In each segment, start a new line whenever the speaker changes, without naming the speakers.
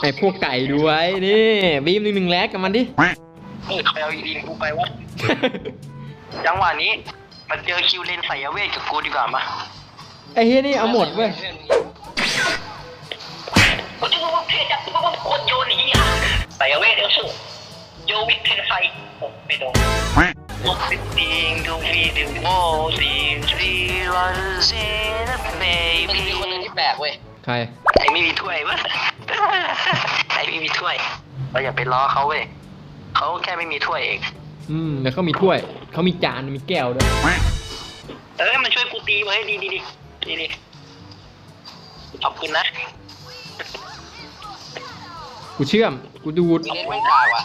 ไอ้พวกไก่ดูไว้นี่บีมหนึ่งหนึ่งแลกกับมันดิ
เออใครเอาอีดินกูไปวะ จังหวะนี้มาเจอคิวเลนใส่ยาเวทกับกูดีกว่ามา
ไอ้เฮียนี่เอาหมดเว้ย
โอ้โหเท่จังโคตรโยนหนีอะใส่ยาเวทเอลสูโยวิทเทนไฟโอ้ไม่โดนโอ้เป็นดิงดูวีดูโมดิงซีวันเซนเบ
มัน
บี้
มีคนหนึงที่แปลกเว้ย
ใคร
ไอ้ไม่มีถ้วยวะไอ้ไม่มีถ้ วยเราอย่าไปล้อเขาเว้ยเขาแค่ไม่มีถ้วยเอง
อืมแล้วเขามีถ้วย เขามีจาน มีแก้วด้วย
เออมันช่วยกูตีไว้ดีดีดีดีดีขอบคุณนะ
กูเชื่อม กูดูด
มีเล่นแม่งกากว่ะ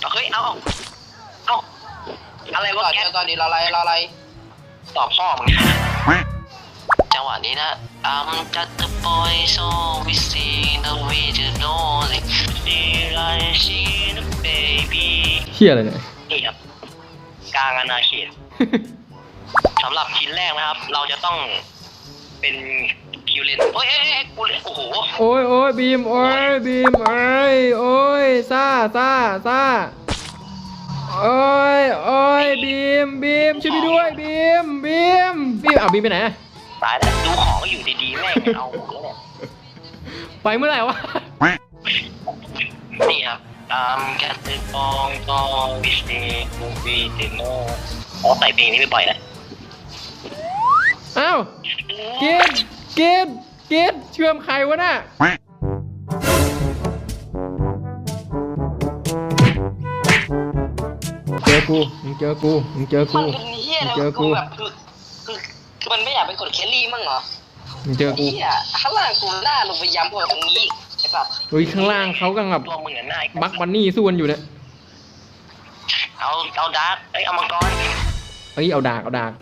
เอาเฮ้ยเอาเอาเอาอะไร
ก่
วะ
อน
แก
เจอตอนนี้เราอะไรเราอะไร
ตอบพ่อมึงจังหวะนี้นะ I'm just the boy so we see
เฮียอะไรเนี่ย
นี่ครับกลางอนาเขต สำหรับชิ้นแรกนะครับ เราจะต้องเป็นคิวเลนโอ้ยเอ้ยเอ้ยกูเลยโอ้โห
โอ้ยโอ้ยบีม โอ้ยบีมเอ้ยโอ้ยซ่าซ่าซ่าโอ้ยโอ้ยบีมบีมช่วยพี่ด้วยบีมบีมบีมเอาบีมไปไหนอะ
ตายแล้วดูของอยู่ดีๆแม่งเอาหมดแล้วเนี่ย
ไปเมื่อไหร่วะ
นี่ครับ ตามแคทติฟองกองวิสเตมูฟีเดโมอ๋อใส่เพลงนี้ไปบ่อยแล้ว
อ้าวกินกินกินเชื่อมใครวะน่ะเจอกูมึงเจอกูมึงเจอ
มั
กู
นเป็นเฮีย
มึง
แล้ว
เจอกู
กูแบบคือคือคือมันไม่อยากเป็นกดแคลรี่มั่งเหรอ
มึงเจอกู
เฮียข้างล่างกูหน้าลงไปย้ำกว่าตรงนี้ไอ้ปับ
เฮ้ยข้างล่างเขากำลังแบบ
ตัวมึงอะหน้าไอ้
บักบันนี่สู้กันอยู่เนี่ย
เอาเอาดาร์กเอ้ยเอามังกร
เฮ้ยเอาดากเอาดาก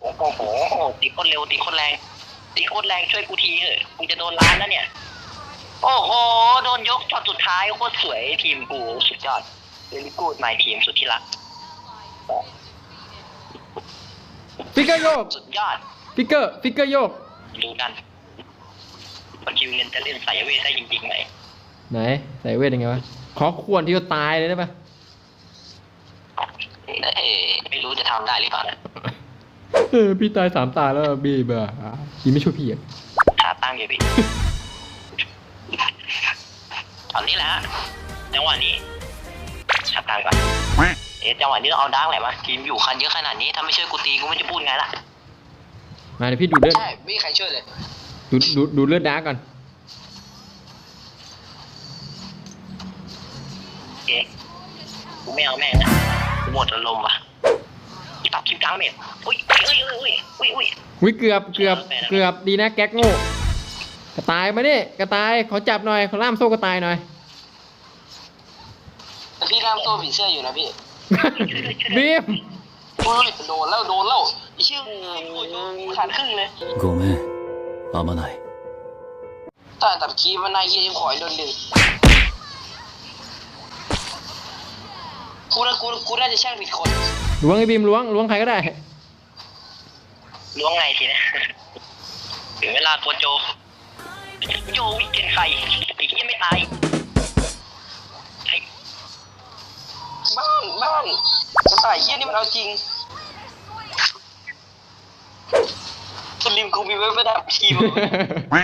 โอ้โหตีโคตรเร็วตีโคตรแรงตีโคตรแรงช่วยกูทีเถอะกูจะโดนล้านแล้วเนี่ย โอ้โหโดนยกช็อตสุดท้ายโคตรสวยทีมกูสุดยอดเ e ลิกูดไมทีมสุดที่รัก
ฟิกเกอร์โยก
สุดยอด
ฟิกเกอร์ฟิกเกอร์โยก
ดูกัน ว่าคิวเงินจะเล่นสายเวทได้จริงๆไหม
ไหนใส่เวทยังไงวะขอควรที่จะตายเลยได้ปะ
เอ้ยไม่รู้จะทำได้หรือเปล่านะ
เออพี่ตายสามตาแล้วบีเบอร์พี่ไม่ช่วยพี่อะ
หาตั้งอยู่พี่ตอนนี้แหละฮะจังหวะนี้หาตั้งก่อนเอ๊ะจังหวะนี้ต้องเอาดังแหละมาทีมอยู่คันเยอะขนาดนี้ถ้าไม่ช่วยกูตีกูไม่จะพูดไงล่ะ
มาเดี๋ยวพี่ดูดเลือด
ใช่ไม่มีใครช่วยเลย
ดูดดูดดูดเลือดดาร์กก่อน
โอเคกูไม่เอาแม่งนะกูหมดอารมณ์ว่ะปรับคิวกลางเมทอุ้ยอุ้ยอุ้ยอุ้ยอุ้ยอุ้ย
วิเกือบเกือบเกือบดีนะแก๊กโง่กระต่ายมาดิกระต่ายขอจับหน่อยขอล่ามโซ่กระต่ายหน่อย
แต่พี่ล่ามโซ่ผีเสื้ออยู่นะพี่
บีม
เฮ้ยโดนแล้วโดนแล้วไอ้เชื่อขาดครึ่งเลย
ごめん あまない
ตอนตัดคีย์มันนายเฮียยังขอยโดนดึงกูน่ากูกูน่าจะแช่งผิดคน
ล้วงไอ้บีมล้วงล้วงใครก็ได้
ล้วงไงทีนะ ถึงเวลาตัวโจ โยวิกเกนไฟไอ้ที่ไม่ตายไอ้
บ้านบ้านกระต่ายเฮียนี่มันเอาจริง สลิมกูมีไว้ประดับทีมเอาไว้